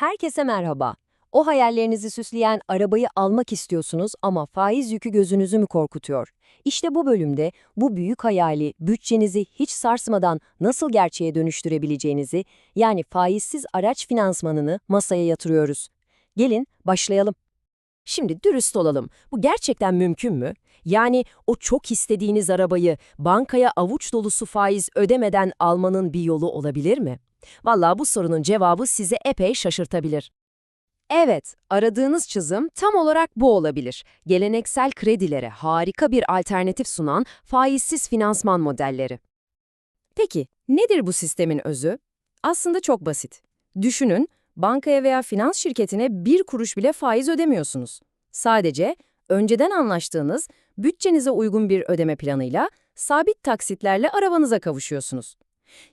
Herkese merhaba. O hayallerinizi süsleyen arabayı almak istiyorsunuz ama faiz yükü gözünüzü mü korkutuyor? İşte bu bölümde bu büyük hayali bütçenizi hiç sarsmadan nasıl gerçeğe dönüştürebileceğinizi, yani faizsiz araç finansmanını masaya yatırıyoruz. Gelin başlayalım. Şimdi dürüst olalım. Bu gerçekten mümkün mü? Yani o çok istediğiniz arabayı bankaya avuç dolusu faiz ödemeden almanın bir yolu olabilir mi? Vallahi bu sorunun cevabı sizi epey şaşırtabilir. Evet, aradığınız çizim tam olarak bu olabilir. Geleneksel kredilere harika bir alternatif sunan faizsiz finansman modelleri. Peki, nedir bu sistemin özü? Aslında çok basit. Düşünün, bankaya veya finans şirketine bir kuruş bile faiz ödemiyorsunuz. Sadece önceden anlaştığınız, bütçenize uygun bir ödeme planıyla sabit taksitlerle arabanıza kavuşuyorsunuz.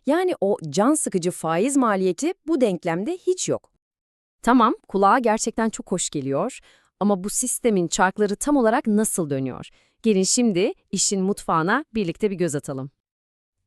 Yani o can sıkıcı faiz maliyeti bu denklemde hiç yok. Tamam, kulağa gerçekten çok hoş geliyor ama bu sistemin çarkları tam olarak nasıl dönüyor? Gelin şimdi işin mutfağına birlikte bir göz atalım.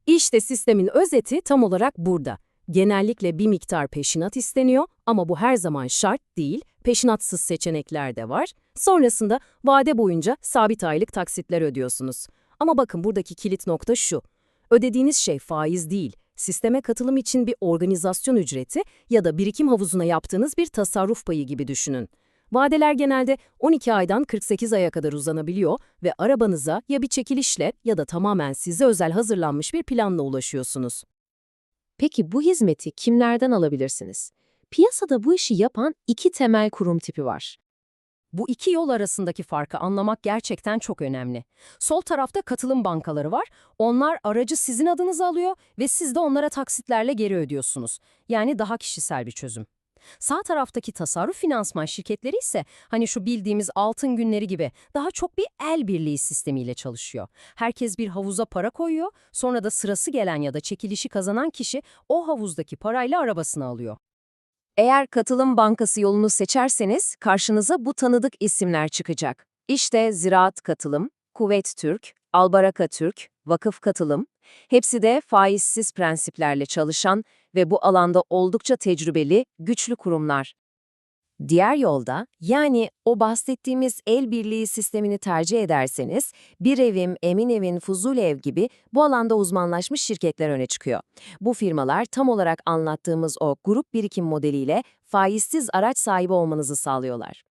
İşte sistemin özeti tam olarak burada. Genellikle bir miktar peşinat isteniyor ama bu her zaman şart değil, peşinatsız seçenekler de var. Sonrasında vade boyunca sabit aylık taksitler ödüyorsunuz. Ama bakın buradaki kilit nokta şu. Ödediğiniz şey faiz değil, sisteme katılım için bir organizasyon ücreti ya da birikim havuzuna yaptığınız bir tasarruf payı gibi düşünün. Vadeler genelde 12 aydan 48 aya kadar uzanabiliyor ve arabanıza ya bir çekilişle ya da tamamen size özel hazırlanmış bir planla ulaşıyorsunuz. Peki bu hizmeti kimlerden alabilirsiniz? Piyasada bu işi yapan iki temel kurum tipi var. Bu iki yol arasındaki farkı anlamak gerçekten çok önemli. Sol tarafta katılım bankaları var. Onlar aracı sizin adınıza alıyor ve siz de onlara taksitlerle geri ödüyorsunuz. Yani daha kişisel bir çözüm. Sağ taraftaki tasarruf finansman şirketleri ise hani şu bildiğimiz altın günleri gibi daha çok bir el birliği sistemiyle çalışıyor. Herkes bir havuza para koyuyor, sonra da sırası gelen ya da çekilişi kazanan kişi o havuzdaki parayla arabasını alıyor. Eğer katılım bankası yolunu seçerseniz karşınıza bu tanıdık isimler çıkacak. İşte Ziraat Katılım, Kuvvet Türk, Albaraka Türk, Vakıf Katılım, hepsi de faizsiz prensiplerle çalışan ve bu alanda oldukça tecrübeli, güçlü kurumlar. Diğer yolda, yani o bahsettiğimiz el birliği sistemini tercih ederseniz, Bir Evim, Emin Evin, Fuzul Ev gibi bu alanda uzmanlaşmış şirketler öne çıkıyor. Bu firmalar tam olarak anlattığımız o grup birikim modeliyle faizsiz araç sahibi olmanızı sağlıyorlar.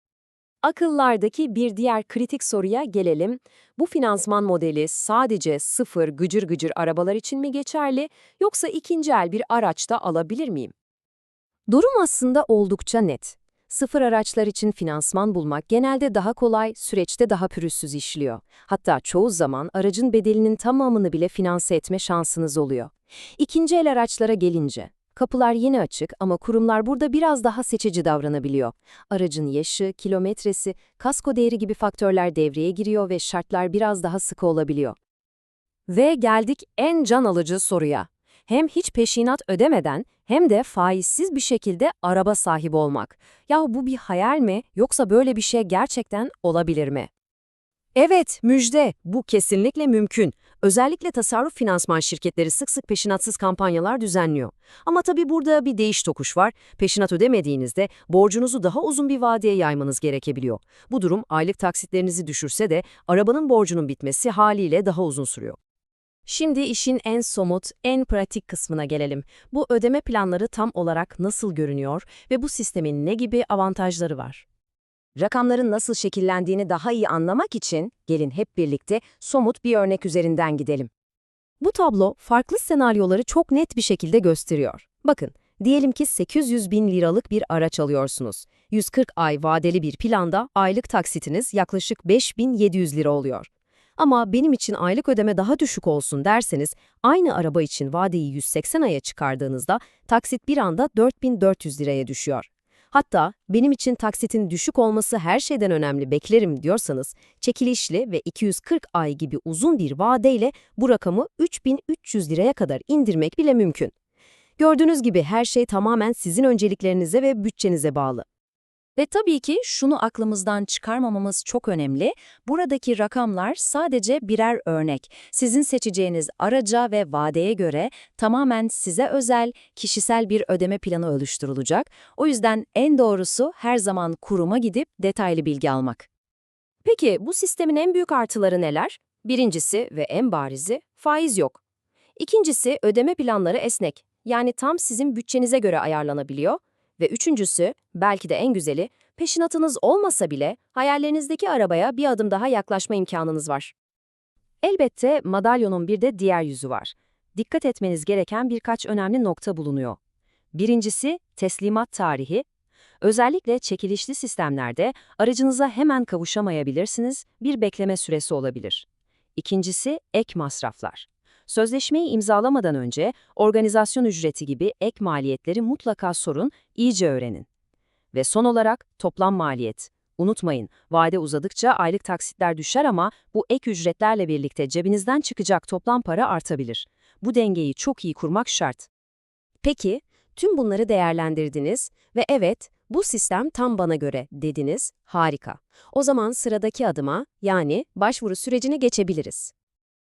Akıllardaki bir diğer kritik soruya gelelim. Bu finansman modeli sadece sıfır gıcır gıcır arabalar için mi geçerli, yoksa ikinci el bir araçta alabilir miyim? Durum aslında oldukça net. Sıfır araçlar için finansman bulmak genelde daha kolay, süreçte daha pürüzsüz işliyor. Hatta çoğu zaman aracın bedelinin tamamını bile finanse etme şansınız oluyor. İkinci el araçlara gelince, kapılar yine açık ama kurumlar burada biraz daha seçici davranabiliyor. Aracın yaşı, kilometresi, kasko değeri gibi faktörler devreye giriyor ve şartlar biraz daha sıkı olabiliyor. Ve geldik en can alıcı soruya. Hem hiç peşinat ödemeden hem de faizsiz bir şekilde araba sahibi olmak. Ya bu bir hayal mi yoksa böyle bir şey gerçekten olabilir mi? Evet, müjde. Bu kesinlikle mümkün. Özellikle tasarruf finansman şirketleri sık sık peşinatsız kampanyalar düzenliyor. Ama tabii burada bir değiş tokuş var. Peşinat ödemediğinizde borcunuzu daha uzun bir vadeye yaymanız gerekebiliyor. Bu durum aylık taksitlerinizi düşürse de arabanın borcunun bitmesi haliyle daha uzun sürüyor. Şimdi işin en somut, en pratik kısmına gelelim. Bu ödeme planları tam olarak nasıl görünüyor ve bu sistemin ne gibi avantajları var? Rakamların nasıl şekillendiğini daha iyi anlamak için gelin hep birlikte somut bir örnek üzerinden gidelim. Bu tablo farklı senaryoları çok net bir şekilde gösteriyor. Bakın, diyelim ki 800 bin liralık bir araç alıyorsunuz. 140 ay vadeli bir planda aylık taksitiniz yaklaşık 5700 lira oluyor. Ama benim için aylık ödeme daha düşük olsun derseniz, aynı araba için vadeyi 180 aya çıkardığınızda taksit bir anda 4400 liraya düşüyor. Hatta benim için taksitin düşük olması her şeyden önemli beklerim diyorsanız, çekilişli ve 240 ay gibi uzun bir vadeyle bu rakamı 3300 liraya kadar indirmek bile mümkün. Gördüğünüz gibi her şey tamamen sizin önceliklerinize ve bütçenize bağlı. Ve tabii ki şunu aklımızdan çıkarmamamız çok önemli. Buradaki rakamlar sadece birer örnek. Sizin seçeceğiniz araca ve vadeye göre tamamen size özel, kişisel bir ödeme planı oluşturulacak. O yüzden en doğrusu her zaman kuruma gidip detaylı bilgi almak. Peki bu sistemin en büyük artıları neler? Birincisi ve en barizi faiz yok. İkincisi ödeme planları esnek. Yani tam sizin bütçenize göre ayarlanabiliyor. Ve üçüncüsü, belki de en güzeli, peşinatınız olmasa bile hayallerinizdeki arabaya bir adım daha yaklaşma imkanınız var. Elbette madalyonun bir de diğer yüzü var. Dikkat etmeniz gereken birkaç önemli nokta bulunuyor. Birincisi teslimat tarihi. Özellikle çekilişli sistemlerde aracınıza hemen kavuşamayabilirsiniz, bir bekleme süresi olabilir. İkincisi ek masraflar. Sözleşmeyi imzalamadan önce organizasyon ücreti gibi ek maliyetleri mutlaka sorun, iyice öğrenin. Ve son olarak toplam maliyet. Unutmayın, vade uzadıkça aylık taksitler düşer ama bu ek ücretlerle birlikte cebinizden çıkacak toplam para artabilir. Bu dengeyi çok iyi kurmak şart. Peki, tüm bunları değerlendirdiniz ve evet, bu sistem tam bana göre dediniz, harika. O zaman sıradaki adıma, yani başvuru sürecine geçebiliriz.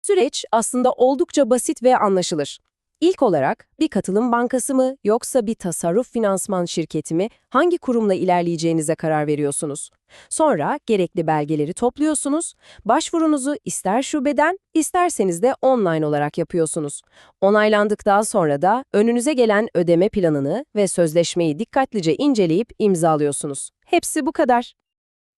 Süreç aslında oldukça basit ve anlaşılır. İlk olarak bir katılım bankası mı yoksa bir tasarruf finansman şirketi mi hangi kurumla ilerleyeceğinize karar veriyorsunuz. Sonra gerekli belgeleri topluyorsunuz, başvurunuzu ister şubeden isterseniz de online olarak yapıyorsunuz. Onaylandıktan sonra da önünüze gelen ödeme planını ve sözleşmeyi dikkatlice inceleyip imzalıyorsunuz. Hepsi bu kadar.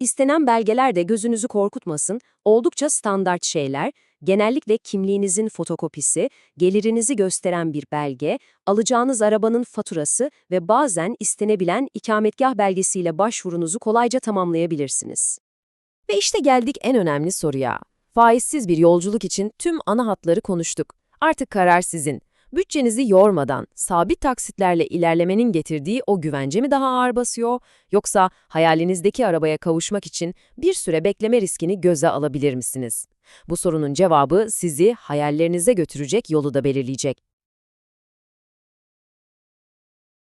İstenen belgeler de gözünüzü korkutmasın, oldukça standart şeyler, genellikle kimliğinizin fotokopisi, gelirinizi gösteren bir belge, alacağınız arabanın faturası ve bazen istenebilen ikametgah belgesiyle başvurunuzu kolayca tamamlayabilirsiniz. Ve işte geldik en önemli soruya. Faizsiz bir yolculuk için tüm ana hatları konuştuk. Artık karar sizin. Bütçenizi yormadan, sabit taksitlerle ilerlemenin getirdiği o güvence mi daha ağır basıyor, yoksa hayalinizdeki arabaya kavuşmak için bir süre bekleme riskini göze alabilir misiniz? Bu sorunun cevabı sizi hayallerinize götürecek yolu da belirleyecek.